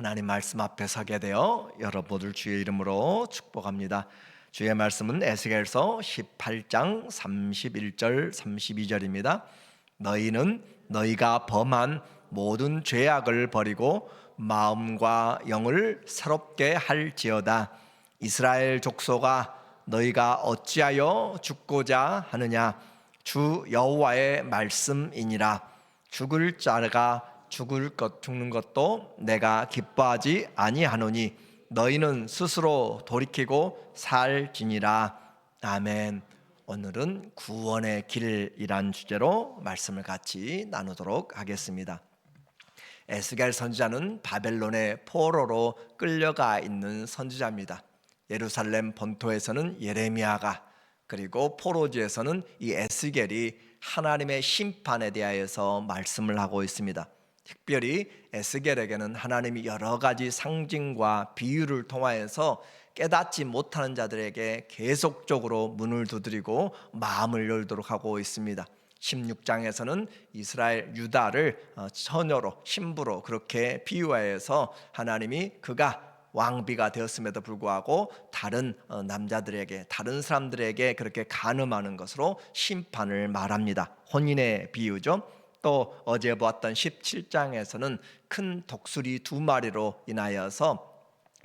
하나님 말씀 앞에 서게 되어 여러분들 주의 이름으로 축복합니다. 주의 말씀은 에스겔서 18장 31절 32절입니다. 너희는 너희가 범한 모든 죄악을 버리고 마음과 영을 새롭게 할지어다. 이스라엘 족속아 너희가 어찌하여 죽고자 하느냐 주 여호와의 말씀이니라 죽을 자가 죽을 것 죽는 것도 내가 기뻐하지 아니하노니 너희는 스스로 돌이키고 살지니라 아멘. 오늘은 구원의 길이란 주제로 말씀을 같이 나누도록 하겠습니다. 에스겔 선지자는 바벨론의 포로로 끌려가 있는 선지자입니다. 예루살렘 본토에서는 예레미야가 그리고 포로지에서는 이 에스겔이 하나님의 심판에 대하여서 말씀을 하고 있습니다. 특별히 에스겔에게는 하나님이 여러 가지 상징과 비유를 통하여서 깨닫지 못하는 자들에게 계속적으로 문을 두드리고 마음을 열도록 하고 있습니다. 16장에서는 이스라엘 유다를 어, 처녀로 신부로 그렇게 비유하여서 하나님이 그가 왕비가 되었음에도 불구하고 다른 어, 남자들에게 다른 사람들에게 그렇게 간음하는 것으로 심판을 말합니다. 혼인의 비유죠. 또 어제 보았던 17장에서는 큰 독수리 두 마리로 인하여서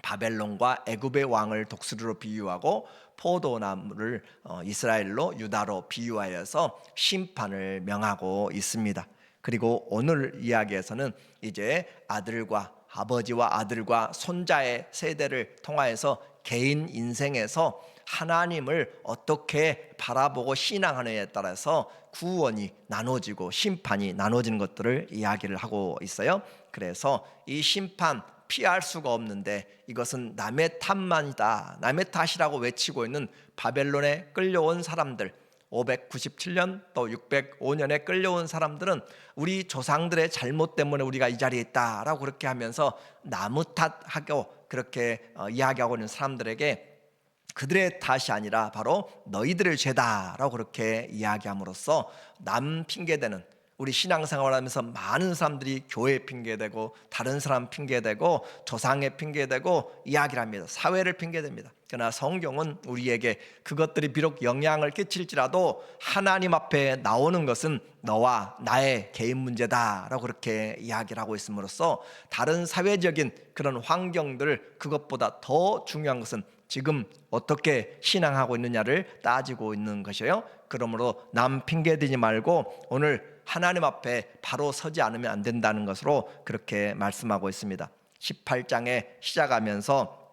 바벨론과 애굽의 왕을 독수리로 비유하고 포도나무를 어, 이스라엘로 유다로 비유하여서 심판을 명하고 있습니다. 그리고 오늘 이야기에서는 이제 아들과 아버지와 아들과 손자의 세대를 통하여서 개인 인생에서 하나님을 어떻게 바라보고 신앙하느냐에 따라서 구원이 나눠지고 심판이 나눠지는 것들을 이야기를 하고 있어요. 그래서 이 심판 피할 수가 없는데 이것은 남의 탓만이다. 남의 탓이라고 외치고 있는 바벨론에 끌려온 사람들 597년 또 605년에 끌려온 사람들은 우리 조상들의 잘못 때문에 우리가 이 자리에 있다라고 그렇게 하면서 나무 탓하고 그렇게 어, 이야기하고 있는 사람들에게 그들의 탓이 아니라 바로 너희들의 죄다라고 그렇게 이야기함으로써 남 핑계대는 우리 신앙생활 하면서 많은 사람들이 교회 핑계대고 다른 사람 핑계대고 조상의 핑계대고 이야기를 합니다. 사회를 핑계댑니다. 그러나 성경은 우리에게 그것들이 비록 영향을 끼칠지라도 하나님 앞에 나오는 것은 너와 나의 개인 문제다라고 그렇게 이야기를 하고 있음으로써 다른 사회적인 그런 환경들 그것보다 더 중요한 것은 지금 어떻게 신앙하고 있느냐를 따지고 있는 것이에요. 그러므로 남 핑계 대지 말고 오늘 하나님 앞에 바로 서지 않으면 안 된다는 것으로 그렇게 말씀하고 있습니다. 18장에 시작하면서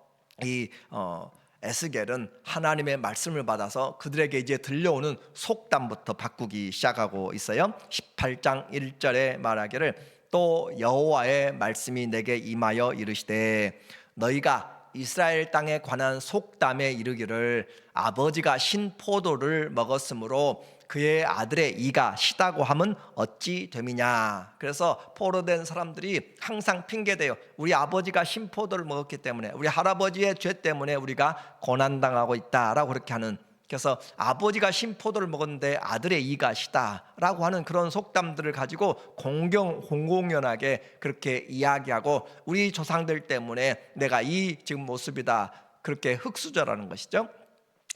이 어, 에스겔은 하나님의 말씀을 받아서 그들에게 이제 들려오는 속담부터 바꾸기 시작하고 있어요. 18장 1절에 말하기를 또 여호와의 말씀이 내게 임하여 이르시되 너희가 이스라엘 땅에 관한 속담에 이르기를 아버지가 신 포도를 먹었으므로 그의 아들의 이가 시다고 함은 어찌 됨이냐. 그래서 포로된 사람들이 항상 핑계대요. 우리 아버지가 신포도를 먹었기 때문에 우리 할아버지의 죄 때문에 우리가 고난당하고 있다라고 그렇게 하는 그래서 아버지가 신포도를 먹었는데 아들의 이가 시다라고 하는 그런 속담들을 가지고 공경 공공연하게 그렇게 이야기하고 우리 조상들 때문에 내가 이 지금 모습이다 그렇게 흑수저라는 것이죠.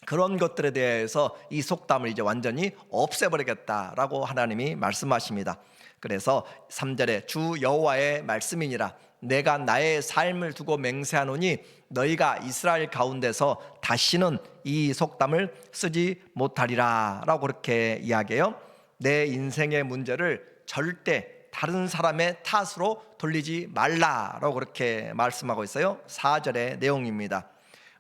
그런 것들에 대해서 이 속담을 이제 완전히 없애버리겠다라고 하나님이 말씀하십니다. 그래서 3절에 주 여호와의 말씀이니라 내가 나의 삶을 두고 맹세하노니 너희가 이스라엘 가운데서 다시는 이 속담을 쓰지 못하리라 라고 그렇게 이야기해요. 내 인생의 문제를 절대 다른 사람의 탓으로 돌리지 말라라고 그렇게 말씀하고 있어요. 4절의 내용입니다.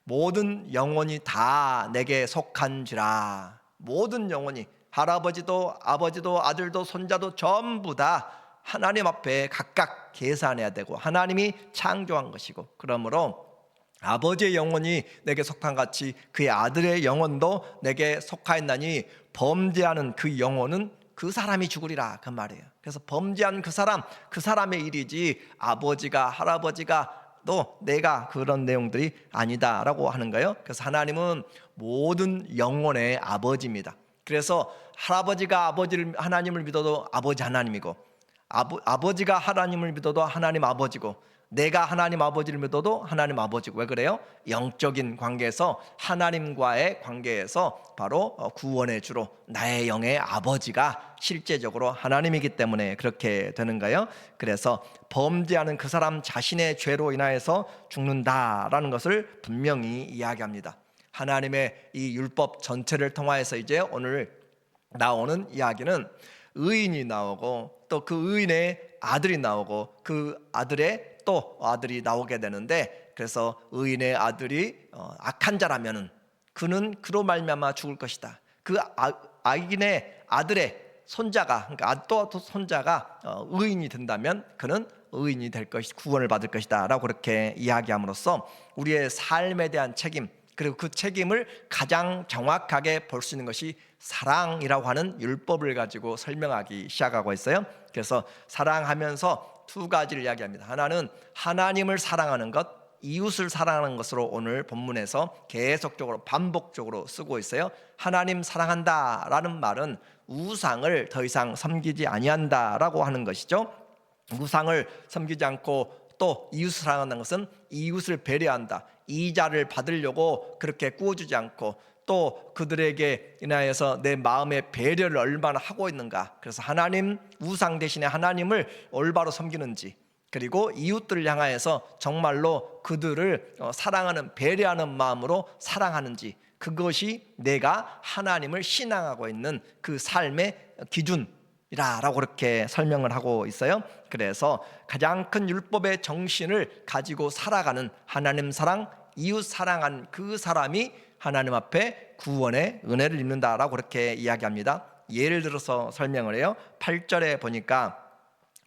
모든 영혼이 다 내게 속한지라 모든 영혼이 할아버지도 아버지도 아들도 손자도 전부 다 하나님 앞에 각각 계산해야 되고 하나님이 창조한 것이고 그러므로 아버지의 영혼이 내게 속한 같이 그의 아들의 영혼도 내게 속하였나니 범죄하는 그 영혼은 그 사람이 죽으리라 그 말이에요. 그래서 범죄한 그 사람 그 사람의 일이지 아버지가 할아버지가 또 내가 그런 내용들이 아니다라고 하는 거예요. 그래서 하나님은 모든 영혼의 아버지입니다. 그래서 할아버지가 아버지를 하나님을 믿어도 아버지 하나님이고 아버, 아버지가 하나님을 믿어도 하나님 아버지고 내가 하나님 아버지를 믿어도 하나님 아버지고 왜 그래요? 영적인 관계에서 하나님과의 관계에서 바로 어, 구원의 주로 나의 영의 아버지가 실제적으로 하나님이기 때문에 그렇게 되는 거예요. 그래서 범죄하는 그 사람 자신의 죄로 인하여서 죽는다라는 것을 분명히 이야기합니다. 하나님의 이 율법 전체를 통하여서 이제 오늘 나오는 이야기는 의인이 나오고 또 그 의인의 아들이 나오고 그 아들의 또 아들이 나오게 되는데 그래서 의인의 아들이 어, 악한 자라면은 그는 그로 말미암아 죽을 것이다. 그 아, 악인의 아들의 손자가 그러니까 아- 또, 또 손자가 어, 의인이 된다면 그는 의인이 될 것이 구원을 받을 것이다라고 그렇게 이야기함으로써 우리의 삶에 대한 책임 그리고 그 책임을 가장 정확하게 볼 수 있는 것이 사랑이라고 하는 율법을 가지고 설명하기 시작하고 있어요. 그래서 사랑하면서 두 가지를 이야기합니다. 하나는 하나님을 사랑하는 것, 이웃을 사랑하는 것으로 오늘 본문에서 계속적으로 반복적으로 쓰고 있어요. 하나님 사랑한다라는 말은 우상을 더 이상 섬기지 아니한다라고 하는 것이죠. 우상을 섬기지 않고 또 이웃을 사랑한다는 것은 이웃을 배려한다. 이자를 받으려고 그렇게 꾸어주지 않고 또 그들에게 인하여서 내 마음의 배려를 얼마나 하고 있는가. 그래서 하나님 우상 대신에 하나님을 올바로 섬기는지 그리고 이웃들을 향하여서 정말로 그들을 어, 사랑하는 배려하는 마음으로 사랑하는지 그것이 내가 하나님을 신앙하고 있는 그 삶의 기준 이라라고 그렇게 설명을 하고 있어요. 그래서 가장 큰 율법의 정신을 가지고 살아가는 하나님 사랑, 이웃 사랑한 그 사람이 하나님 앞에 구원의 은혜를 입는다라고 그렇게 이야기합니다. 예를 들어서 설명을 해요. 8절에 보니까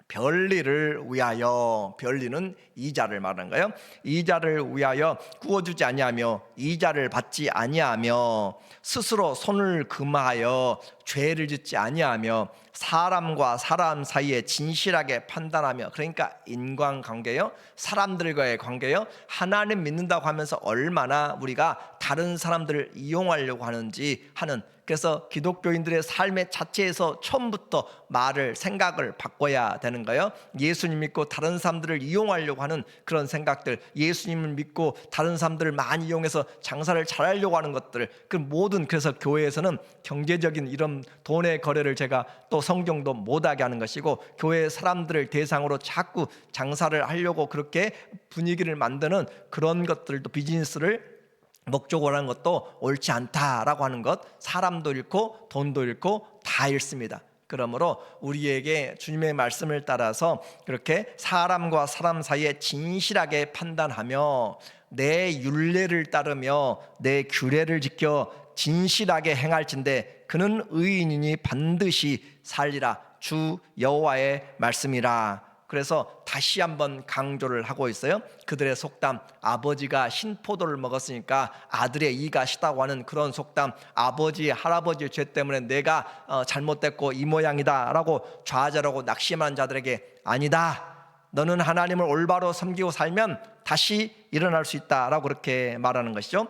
별리를 위하여 별리는 이자를 말하는 거예요. 이자를 위하여 구워 주지 아니하며 이자를 받지 아니하며 스스로 손을 금하여 죄를 짓지 아니하며 사람과 사람 사이에 진실하게 판단하며 그러니까 인간 관계요 사람들과의 관계요 하나님 믿는다고 하면서 얼마나 우리가 다른 사람들을 이용하려고 하는지 하는 그래서 기독교인들의 삶의 자체에서 처음부터 말을 생각을 바꿔야 되는 거예요. 예수님 믿고 다른 사람들을 이용하려고 하는 그런 생각들, 예수님을 믿고 다른 사람들을 많이 이용해서 장사를 잘하려고 하는 것들, 그 모든 그래서 교회에서는 경제적인 이런 돈의 거래를 제가 또 성경도 못하게 하는 것이고 교회 사람들을 대상으로 자꾸 장사를 하려고 그렇게 분위기를 만드는 그런 것들도 비즈니스를 목적으로 하는 것도 옳지 않다라고 하는 것 사람도 잃고 돈도 잃고 다 잃습니다. 그러므로 우리에게 주님의 말씀을 따라서 그렇게 사람과 사람 사이에 진실하게 판단하며 내 윤례를 따르며 내 규례를 지켜 진실하게 행할진대 그는 의인이니 반드시 살리라 주 여호와의 말씀이라 그래서 다시 한번 강조를 하고 있어요. 그들의 속담 아버지가 신포도를 먹었으니까 아들의 이가 시다고 하는 그런 속담 아버지 할아버지의 죄 때문에 내가 어, 잘못됐고 이 모양이다라고 좌절하고 낙심한 자들에게 아니다. 너는 하나님을 올바로 섬기고 살면 다시 일어날 수 있다라고 그렇게 말하는 것이죠.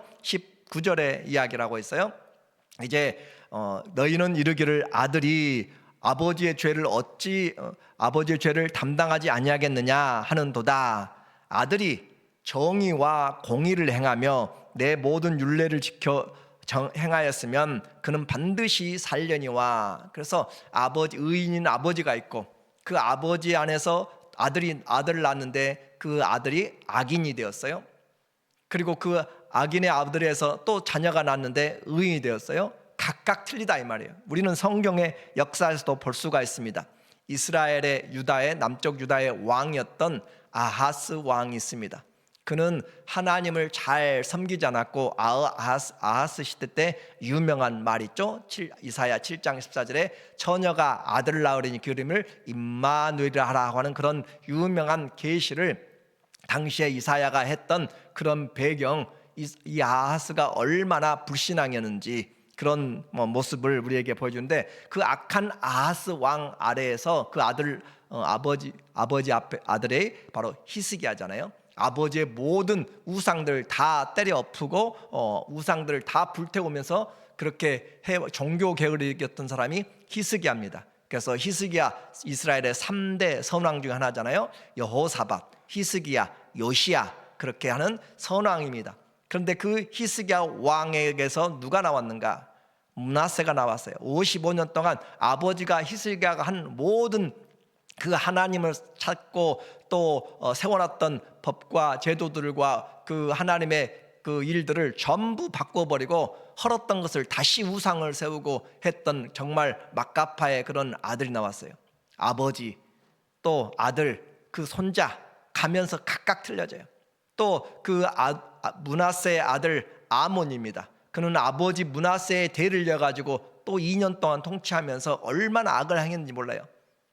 19절의 이야기라고 있어요. 이제 어, 너희는 이르기를 아들이 아버지의 죄를 어찌 어, 아버지의 죄를 담당하지 아니하겠느냐 하는도다. 아들이 정의와 공의를 행하며 내 모든 윤례를 지켜 정, 행하였으면 그는 반드시 살려니와 그래서 아버지 의인인 아버지가 있고 그 아버지 안에서 아들이 아들을 낳는데 그 아들이 악인이 되었어요. 그리고 그 악인의 아들에서 또 자녀가 낳는데 의인이 되었어요. 각각 틀리다 이 말이에요. 우리는 성경의 역사에서도 볼 수가 있습니다. 이스라엘의 유다의 남쪽 유다의 왕이었던 아하스 왕이 있습니다. 그는 하나님을 잘 섬기지 않았고 아하스, 아하스 시대 때 유명한 말 있죠. 7, 이사야 7장 14절에 처녀가 아들을 낳으리니 그 이름을 임마누엘이라 하라고 하는 그런 유명한 계시를 당시에 이사야가 했던 그런 배경 이, 이 아하스가 얼마나 불신앙이었는지 그런 뭐 모습을 우리에게 보여주는데 그 악한 아하스 왕 아래에서 그 아들 어, 아버지 아버지 앞에 아들의 바로 히스기야잖아요. 아버지의 모든 우상들 다 때려 엎고 어, 우상들을 다 불태우면서 그렇게 해, 종교 일으켰던 사람이 히스기야입니다. 그래서 히스기야 이스라엘의 3대 선왕 중에 하나잖아요. 여호사밧 히스기야, 요시야 그렇게 하는 선왕입니다. 그런데 그 히스기야 왕에게서 누가 나왔는가? 문하세가 나왔어요. 55년 동안 아버지가 히스기야가 한 모든 그 하나님을 찾고 또 어, 세워놨던 법과 제도들과 그 하나님의 그 일들을 전부 바꿔버리고 헐었던 것을 다시 우상을 세우고 했던 정말 막가파의 그런 아들이 나왔어요. 아버지 또 아들 그 손자 가면서 각각 틀려져요. 또 그 아, 문하세의 아들 아몬입니다. 그는 아버지 문하세의 대를 이어가지고 또 2년 동안 통치하면서 얼마나 악을 행했는지 몰라요.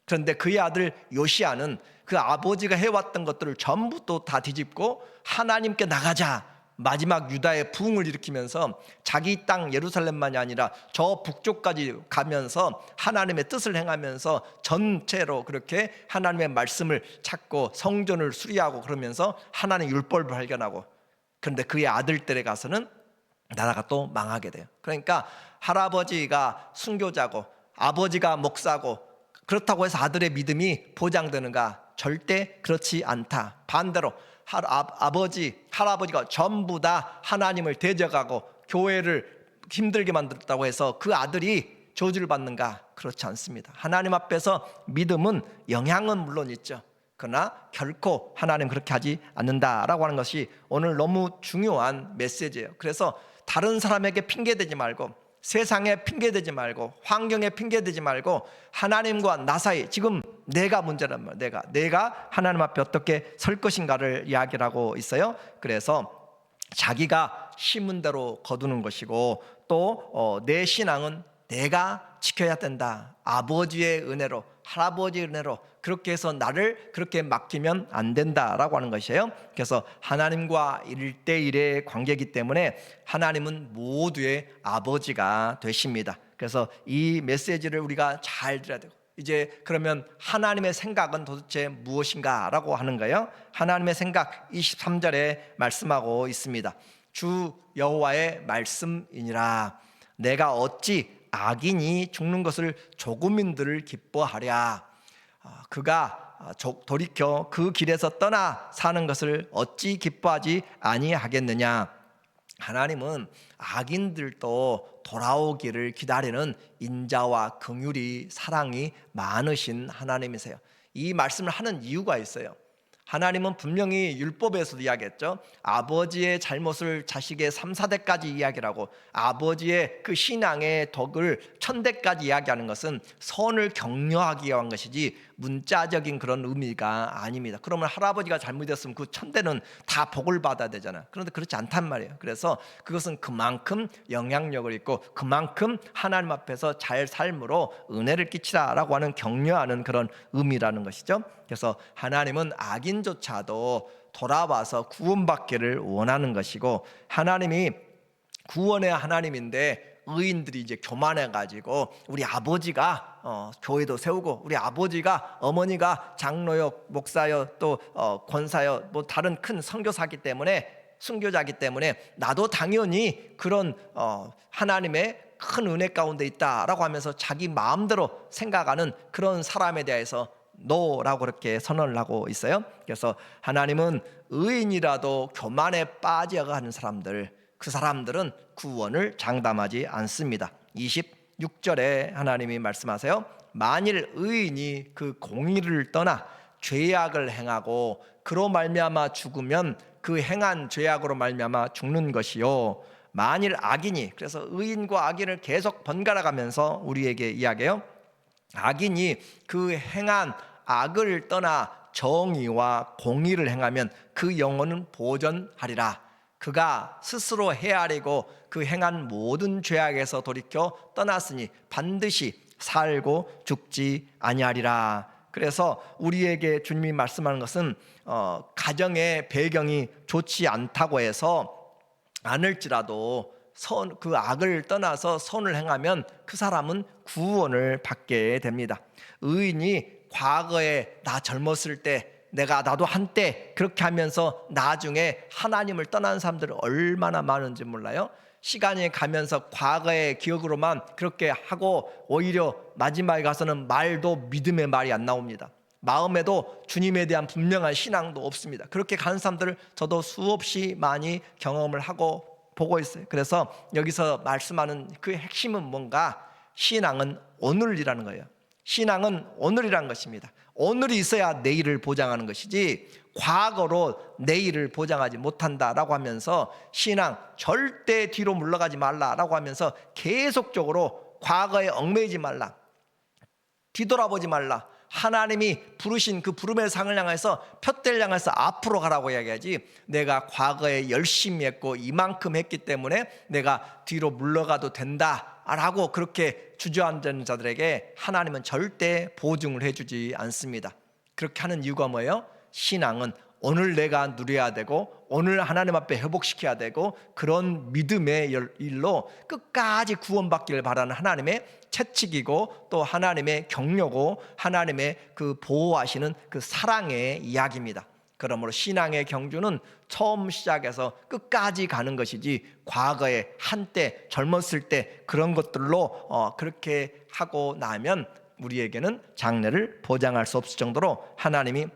그런데 그의 아들 요시아는 그 아버지가 해왔던 것들을 전부 또 다 뒤집고 하나님께 나가자 마지막 유다의 부흥을 일으키면서 자기 땅 예루살렘만이 아니라 저 북쪽까지 가면서 하나님의 뜻을 행하면서 전체로 그렇게 하나님의 말씀을 찾고 성전을 수리하고 그러면서 하나님 의 율법을 발견하고 그런데 그의 아들 때에 가서는 나라가 또 망하게 돼요. 그러니까 할아버지가 순교자고 아버지가 목사고 그렇다고 해서 아들의 믿음이 보장되는가? 절대 그렇지 않다. 반대로 할, 아, 아버지, 할아버지가 전부 다 하나님을 대적하고 교회를 힘들게 만들었다고 해서 그 아들이 저주를 받는가? 그렇지 않습니다. 하나님 앞에서 믿음은 영향은 물론 있죠. 그러나 결코 하나님 그렇게 하지 않는다라고 하는 것이 오늘 너무 중요한 메시지예요. 그래서 다른 사람에게 핑계대지 말고 세상에 핑계대지 말고 환경에 핑계대지 말고 하나님과 나 사이 지금 내가 문제란 말이야. 내가 내가 하나님 앞에 어떻게 설 것인가를 이야기하고 있어요. 그래서 자기가 심은 대로 거두는 것이고 또내 신앙은 내가 지켜야 된다. 아버지의 은혜로 할아버지의 은혜로 그렇게 해서 나를 그렇게 맡기면 안 된다라고 하는 것이에요. 그래서 하나님과 일대일의 관계이기 때문에 하나님은 모두의 아버지가 되십니다. 그래서 이 메시지를 우리가 잘 들어야 되고 이제 그러면 하나님의 생각은 도대체 무엇인가라고 하는 거예요. 하나님의 생각 23절에 말씀하고 있습니다. 주 여호와의 말씀이니라 내가 어찌 악인이 죽는 것을 조금인들을 기뻐하랴 아, 그가 아, 돌이켜 그 길에서 떠나 사는 것을 어찌 기뻐하지 아니하겠느냐 하나님은 악인들도 돌아오기를 기다리는 인자와 긍휼이 사랑이 많으신 하나님이세요. 이 말씀을 하는 이유가 있어요. 하나님은 분명히 율법에서도 이야기했죠. 아버지의 잘못을 자식의 3, 4대까지 이야기하고 아버지의 그 신앙의 덕을 천대까지 이야기하는 것은 선을 격려하기 위한 것이지 문자적인 그런 의미가 아닙니다. 그러면 할아버지가 잘못했으면 그 천대는 다 복을 받아야 되잖아. 그런데 그렇지 않단 말이에요. 그래서 그것은 그만큼 영향력을 있고 그만큼 하나님 앞에서 잘 삶으로 은혜를 끼치라라고 하는 격려하는 그런 의미라는 것이죠. 그래서 하나님은 악인 조차도 돌아와서 구원받기를 원하는 것이고 하나님이 구원의 하나님인데 의인들이 이제 교만해 가지고 우리 아버지가 어, 교회도 세우고 우리 아버지가 어머니가 장로요 목사요 또 어, 권사요 뭐 다른 큰 선교사기 때문에 순교자기 때문에 나도 당연히 그런 어, 하나님의 큰 은혜 가운데 있다라고 하면서 자기 마음대로 생각하는 그런 사람에 대해서 노라고 그렇게 선언을 하고 있어요. 그래서 하나님은 의인이라도 교만에 빠져가는 사람들 그 사람들은 구원을 장담하지 않습니다. 26절에 하나님이 말씀하세요. 만일 의인이 그 공의를 떠나 죄악을 행하고 그로 말미암아 죽으면 그 행한 죄악으로 말미암아 죽는 것이요. 만일 악인이 그래서 의인과 악인을 계속 번갈아 가면서 우리에게 이야기해요. 악인이 그 행한 악을 떠나 정의와 공의를 행하면 그 영혼은 보전하리라. 그가 스스로 헤아리고 그 행한 모든 죄악에서 돌이켜 떠났으니 반드시 살고 죽지 아니하리라. 그래서 우리에게 주님이 말씀하는 것은 어, 가정의 배경이 좋지 않다고 해서 않을지라도 선, 그 악을 떠나서 선을 행하면 그 사람은 구원을 받게 됩니다. 의인이 과거에 나 젊었을 때 내가 나도 한때 그렇게 하면서 나중에 하나님을 떠난 사람들 얼마나 많은지 몰라요. 시간이 가면서 과거의 기억으로만 그렇게 하고 오히려 마지막에 가서는 말도 믿음의 말이 안 나옵니다. 마음에도 주님에 대한 분명한 신앙도 없습니다. 그렇게 가는 사람들을 저도 수없이 많이 경험을 하고 보고 있어요. 그래서 여기서 말씀하는 그 핵심은 뭔가 신앙은 오늘이라는 거예요. 신앙은 오늘이라는 것입니다. 오늘이 있어야 내일을 보장하는 것이지 과거로 내일을 보장하지 못한다라고 하면서 신앙 절대 뒤로 물러가지 말라라고 하면서 계속적으로 과거에 얽매이지 말라. 뒤돌아보지 말라. 하나님이 부르신 그 부름의 상을 향해서 푯대를 향해서 앞으로 가라고 이야기하지 내가 과거에 열심히 했고 이만큼 했기 때문에 내가 뒤로 물러가도 된다 라고 그렇게 주저앉는 자들에게 하나님은 절대 보증을 해주지 않습니다 그렇게 하는 이유가 뭐예요? 신앙은 오늘 내가 누려야 되고 오늘 하나님 앞에 회복시켜야 되고 그런 믿음의 열- 일로 끝까지 구원받기를 바라는 하나님의 채찍이고 또 하나님의 격려고 하나님의 그 보호하시는 그 사랑의 이야기입니다. 그러므로 신앙의 경주는 처음 시작해서 끝까지 가는 것이지 과거에 한때 젊었을 때 그런 것들로 어, 그렇게 하고 나면 우리에게는 장래를 보장할 수 없을 정도로 하나님이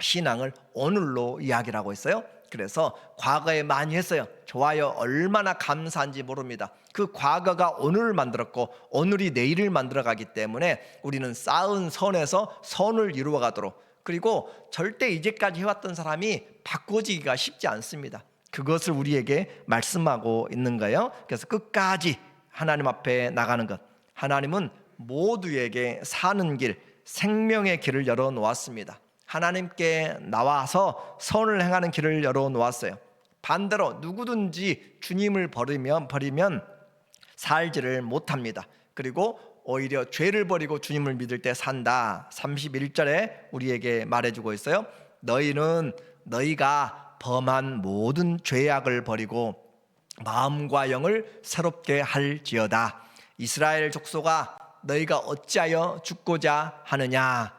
신앙을 오늘로 이야기를 하고 있어요. 그래서 과거에 많이 했어요. 좋아요. 얼마나 감사한지 모릅니다. 그 과거가 오늘을 만들었고 오늘이 내일을 만들어 가기 때문에 우리는 쌓은 선에서 선을 이루어 가도록 그리고 절대 이제까지 해왔던 사람이 바꿔지기가 쉽지 않습니다. 그것을 우리에게 말씀하고 있는 거예요. 그래서 끝까지 하나님 앞에 나가는 것. 하나님은 모두에게 사는 길, 생명의 길을 열어 놓았습니다. 하나님께 나와서 선을 행하는 길을 열어 놓았어요. 반대로 누구든지 주님을 버리면 버리면 살지를 못합니다. 그리고 오히려 죄를 버리고 주님을 믿을 때 산다. 31절에 우리에게 말해주고 있어요. 너희는 너희가 범한 모든 죄악을 버리고 마음과 영을 새롭게 할지어다. 이스라엘 족속아 너희가 어찌하여 죽고자 하느냐?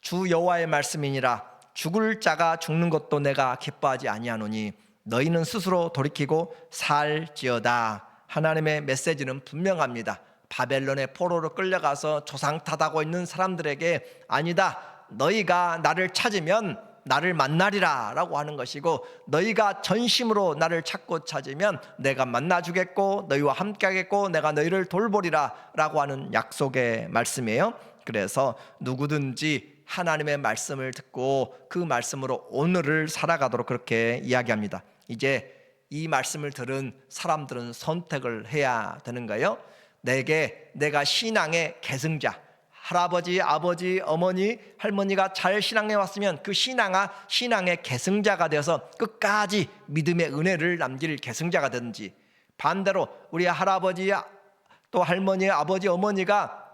주 여호와의 말씀이니라. 죽을 자가 죽는 것도 내가 기뻐하지 아니하노니 너희는 스스로 돌이키고 살지어다. 하나님의 메시지는 분명합니다. 바벨론의 포로로 끌려가서 조상 탓하고 있는 사람들에게 아니다. 너희가 나를 찾으면 나를 만나리라 라고 하는 것이고 너희가 전심으로 나를 찾고 찾으면 내가 만나주겠고 너희와 함께 하겠고 내가 너희를 돌보리라 라고 하는 약속의 말씀이에요 그래서 누구든지 하나님의 말씀을 듣고 그 말씀으로 오늘을 살아가도록 그렇게 이야기합니다 이제 이 말씀을 들은 사람들은 선택을 해야 되는 거예요 내게 내가 신앙의 계승자 할아버지, 아버지, 어머니, 할머니가 잘 신앙해 왔으면 그 신앙아 신앙의 계승자가 되어서 끝까지 믿음의 은혜를 남길 계승자가 되든지. 반대로 우리 할아버지 또 할머니, 아버지, 어머니가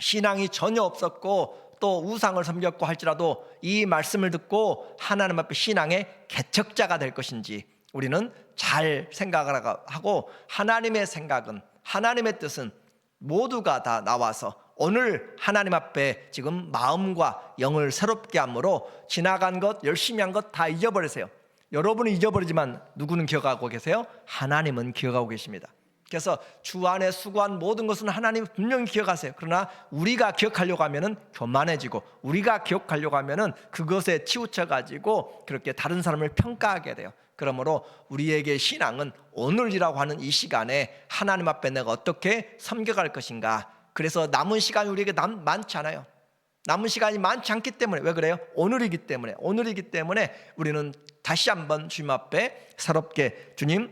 신앙이 전혀 없었고 또 우상을 섬겼고 할지라도 이 말씀을 듣고 하나님 앞에 신앙의 개척자가 될 것인지 우리는 잘 생각을 하고 하나님의 생각은 하나님의 뜻은 모두가 다 나와서 오늘 하나님 앞에 지금 마음과 영을 새롭게 함으로 지나간 것, 열심히 한 것 다 잊어버리세요. 여러분은 잊어버리지만 누구는 기억하고 계세요? 하나님은 기억하고 계십니다. 그래서 주 안에 수고한 모든 것은 하나님 분명히 기억하세요. 그러나 우리가 기억하려고 하면은 교만해지고 우리가 기억하려고 하면은 그것에 치우쳐 가지고 그렇게 다른 사람을 평가하게 돼요. 그러므로 우리에게 신앙은 오늘이라고 하는 이 시간에 하나님 앞에 내가 어떻게 섬겨갈 것인가. 그래서 남은 시간이 우리에게 남, 많지 않아요. 남은 시간이 많지 않기 때문에 왜 그래요? 오늘이기 때문에 오늘이기 때문에 우리는 다시 한번 주님 앞에 새롭게 주님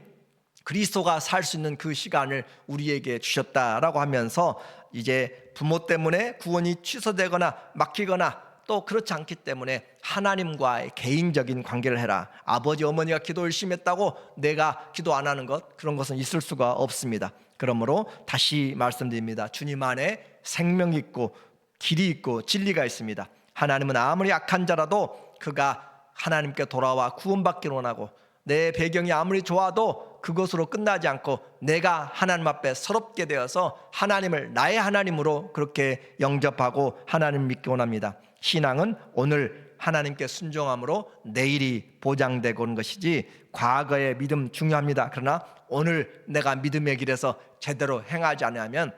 그리스도가 살 수 있는 그 시간을 우리에게 주셨다라고 하면서 이제 부모 때문에 구원이 취소되거나 막히거나 또 그렇지 않기 때문에 하나님과의 개인적인 관계를 해라. 아버지 어머니가 기도 열심히 했다고 내가 기도 안 하는 것 그런 것은 있을 수가 없습니다. 그러므로 다시 말씀드립니다. 주님 안에 생명 있고 길이 있고 진리가 있습니다. 하나님은 아무리 악한 자라도 그가 하나님께 돌아와 구원받기를 원하고 내 배경이 아무리 좋아도 그것으로 끝나지 않고 내가 하나님 앞에 서럽게 되어서 하나님을 나의 하나님으로 그렇게 영접하고 하나님 믿기 원합니다. 신앙은 오늘 하나님께 순종함으로 내일이 보장되고 온 것이지 과거의 믿음 중요합니다. 그러나 오늘 내가 믿음의 길에서 제대로 행하지 않으면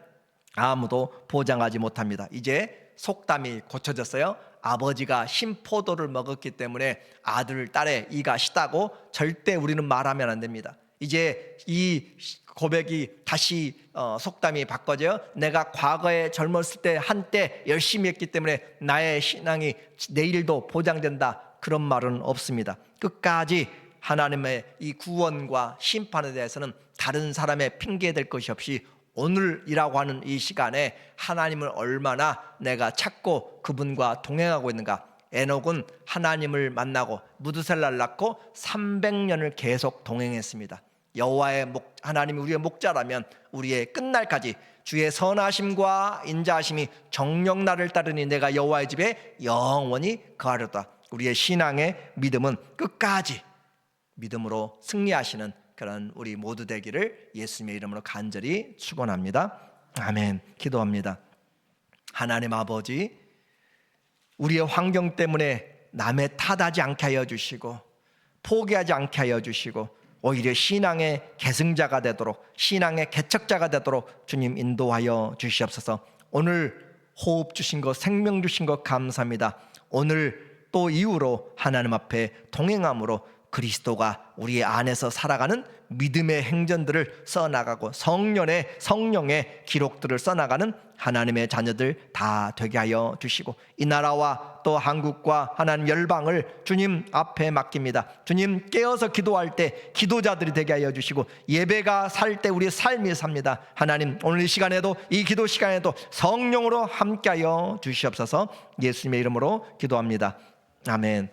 아무도 보장하지 못합니다. 이제 속담이 고쳐졌어요. 아버지가 신포도를 먹었기 때문에 아들 딸의 이가 시다고 절대 우리는 말하면 안 됩니다. 이제 이 고백이 다시 어, 속담이 바꿔져요. 내가 과거에 젊었을 때 한때 열심히 했기 때문에 나의 신앙이 내일도 보장된다. 그런 말은 없습니다. 끝까지 하나님의 이 구원과 심판에 대해서는 다른 사람의 핑계 될 것이 없이 오늘이라고 하는 이 시간에 하나님을 얼마나 내가 찾고 그분과 동행하고 있는가. 에녹은 하나님을 만나고 무드셀라를 낳고 300년을 계속 동행했습니다. 여호와의 목 하나님이 우리의 목자라면 우리의 끝날까지 주의 선하심과 인자하심이 정령 나를 따르니 내가 여호와의 집에 영원히 거하렸다. 우리의 신앙의 믿음은 끝까지 믿음으로 승리하시는 그런 우리 모두 되기를 예수님의 이름으로 간절히 축원합니다. 아멘. 기도합니다. 하나님 아버지 우리의 환경 때문에 남의 탓하지 않게 하여 주시고 포기하지 않게 하여 주시고 오히려 신앙의 계승자가 되도록 신앙의 개척자가 되도록 주님 인도하여 주시옵소서. 오늘 호흡 주신 것 생명 주신 것 감사합니다. 오늘 또 이후로 하나님 앞에 동행함으로 그리스도가 우리 안에서 살아가는 믿음의 행전들을 써나가고 성령의 성령의 기록들을 써나가는 하나님의 자녀들 다 되게 하여 주시고 이 나라와 또 한국과 하나님 열방을 주님 앞에 맡깁니다. 주님 깨어서 기도할 때 기도자들이 되게 하여 주시고 예배가 살 때 우리의 삶이 삽니다. 하나님 오늘 이 시간에도 이 기도 시간에도 성령으로 함께하여 주시옵소서 예수님의 이름으로 기도합니다. 아멘.